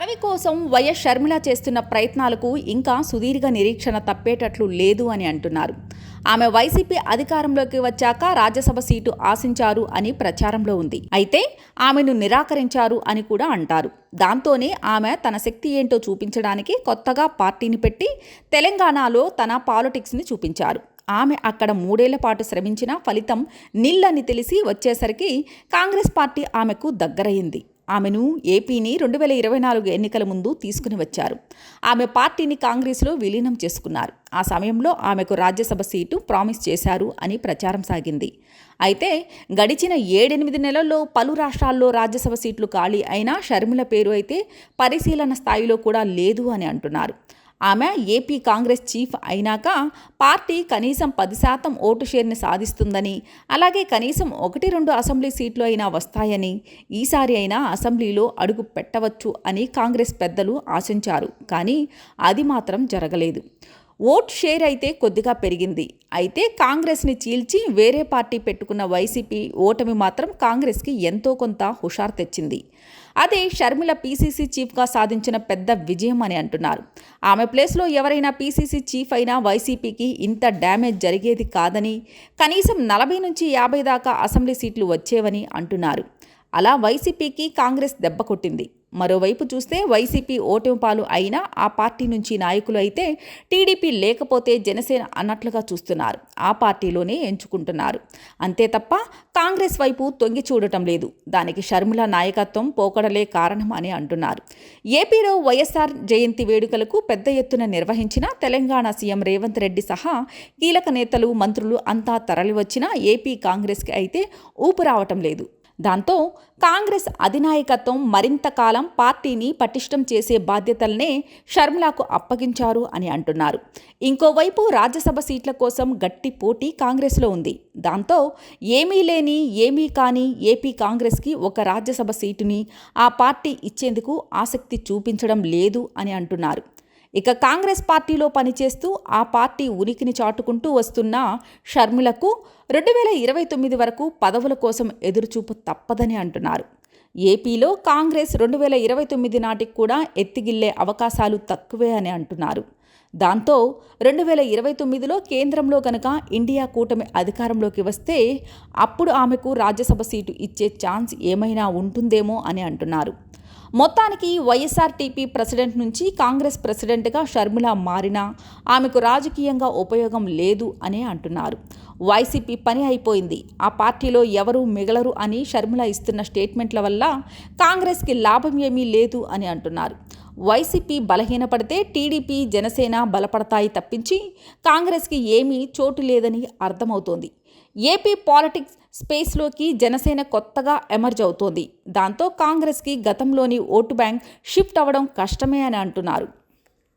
పదవి కోసం వైఎస్ షర్మిల చేస్తున్న ప్రయత్నాలకు ఇంకా సుదీర్ఘ నిరీక్షణ తప్పేటట్లు లేదు అని అంటున్నారు. ఆమె వైసీపీ అధికారంలోకి వచ్చాక రాజ్యసభ సీటు ఆశించారు అని ప్రచారంలో ఉంది. అయితే ఆమెను నిరాకరించారు అని కూడా అంటారు. దాంతోనే ఆమె తన శక్తి ఏంటో చూపించడానికి కొత్తగా పార్టీని పెట్టి తెలంగాణలో తన పాలిటిక్స్ని చూపించారు. ఆమె అక్కడ మూడేళ్ళ పాటు శ్రమించిన ఫలితం నిల్లని తెలిసి వచ్చేసరికి కాంగ్రెస్ పార్టీ ఆమెకు దగ్గరయింది ఆమెను ఏపీని రెండు వేల ఇరవై నాలుగు ఎన్నికల ముందు తీసుకుని వచ్చారు. ఆమె పార్టీని కాంగ్రెస్లో విలీనం చేసుకున్నారు. ఆ సమయంలో ఆమెకు రాజ్యసభ సీటు ప్రామిస్ చేశారు అని ప్రచారం సాగింది. అయితే గడిచిన ఏడెనిమిది నెలల్లో పలు రాష్ట్రాల్లో రాజ్యసభ సీట్లు ఖాళీ అయినా షర్మిల పేరు అయితే పరిశీలన స్థాయిలో కూడా లేదు అని అంటున్నారు. ఆమె ఏపీ కాంగ్రెస్ చీఫ్ అయినాక పార్టీ కనీసం పది శాతం ఓటు షేర్ని సాధిస్తుందని అలాగే కనీసం ఒకటి రెండు అసెంబ్లీ సీట్లు అయినా వస్తాయని ఈసారి అయినా అసెంబ్లీలో అడుగు పెట్టవచ్చు అని కాంగ్రెస్ పెద్దలు ఆశించారు. కానీ అది మాత్రం జరగలేదు. ఓట్ షేర్ అయితే కొద్దిగా పెరిగింది. అయితే కాంగ్రెస్ని చీల్చి వేరే పార్టీ పెట్టుకున్న వైసీపీ ఓటమి మాత్రం కాంగ్రెస్కి ఎంతో కొంత హుషారు తెచ్చింది. అదే షర్మిల పీసీసీ చీఫ్గా సాధించిన పెద్ద విజయం అని అంటున్నారు. ఆమె ప్లేస్లో ఎవరైనా పీసీసీ చీఫ్ అయినా వైసీపీకి ఇంత డ్యామేజ్ జరిగేది కాదని కనీసం నలభై నుంచి యాభై దాకా అసెంబ్లీ సీట్లు వచ్చేవని అంటున్నారు. అలా వైసీపీకి కాంగ్రెస్ దెబ్బ కొట్టింది. మరోవైపు చూస్తే వైసీపీ ఓటమి పాలు అయినా ఆ పార్టీ నుంచి నాయకులు అయితే టీడీపీ లేకపోతే జనసేన అన్నట్లుగా చూస్తున్నారు. ఆ పార్టీలోనే ఎంచుకుంటున్నారు. అంతే తప్ప కాంగ్రెస్ వైపు తొంగి చూడటం లేదు. దానికి షర్మిల నాయకత్వం పోకడలే కారణం అని అంటున్నారు. ఏపీలో వైఎస్ఆర్ జయంతి వేడుకలకు పెద్ద ఎత్తున నిర్వహించిన తెలంగాణ సీఎం రేవంత్ రెడ్డి సహా కీలక నేతలు మంత్రులు అంతా తరలివచ్చినా ఏపీ కాంగ్రెస్కి అయితే ఊపు రావటం లేదు. దాంతో కాంగ్రెస్ అధినాయకత్వం మరింత కాలం పార్టీని పటిష్టం చేసే బాధ్యతలనే షర్మిలాకు అప్పగించారు అని అంటున్నారు. ఇంకోవైపు రాజ్యసభ సీట్ల కోసం గట్టి పోటీ కాంగ్రెస్లో ఉంది. దాంతో ఏమీ లేని ఏమీ కాని ఏపీ కాంగ్రెస్కి ఒక రాజ్యసభ సీటుని ఆ పార్టీ ఇచ్చేందుకు ఆసక్తి చూపించడం లేదు అని అంటున్నారు. ఇక కాంగ్రెస్ పార్టీలో పనిచేస్తూ ఆ పార్టీ ఉనికిని చాటుకుంటూ వస్తున్న షర్మిలకు రెండు వేల ఇరవై తొమ్మిది వరకు పదవుల కోసం ఎదురుచూపు తప్పదని అంటున్నారు. ఏపీలో కాంగ్రెస్ రెండు వేల ఇరవై తొమ్మిది నాటికి కూడా ఎత్తిగిల్లే అవకాశాలు తక్కువే అని అంటున్నారు. దాంతో రెండు వేల ఇరవై తొమ్మిదిలో కేంద్రంలో గనక ఇండియా కూటమి అధికారంలోకి వస్తే అప్పుడు ఆమెకు రాజ్యసభ సీటు ఇచ్చే ఛాన్స్ ఏమైనా ఉంటుందేమో అని అంటున్నారు. మొత్తానికి వైఎస్ఆర్టీపీ ప్రెసిడెంట్ నుంచి కాంగ్రెస్ ప్రెసిడెంట్గా షర్మిల మారినా ఆమెకు రాజకీయంగా ఉపయోగం లేదు అనే అంటున్నారు. వైసీపీ పని అయిపోయింది. ఆ పార్టీలో ఎవరూ మిగలరు అని షర్మిల ఇస్తున్న స్టేట్మెంట్ల వల్ల కాంగ్రెస్కి లాభం ఏమీ లేదు అని అంటున్నారు. వైసీపీ బలహీనపడితే టీడీపీ జనసేన బలపడతాయి తప్పించి కాంగ్రెస్కి ఏమీ చోటు లేదని అర్థమవుతోంది. ఏపీ పాలిటిక్స్ స్పేస్లోకి జనసేన కొత్తగా ఎమర్జ్ అవుతోంది. దాంతో కాంగ్రెస్కి గతంలోని ఓటు బ్యాంక్ షిఫ్ట్ అవ్వడం కష్టమే అని అంటున్నారు.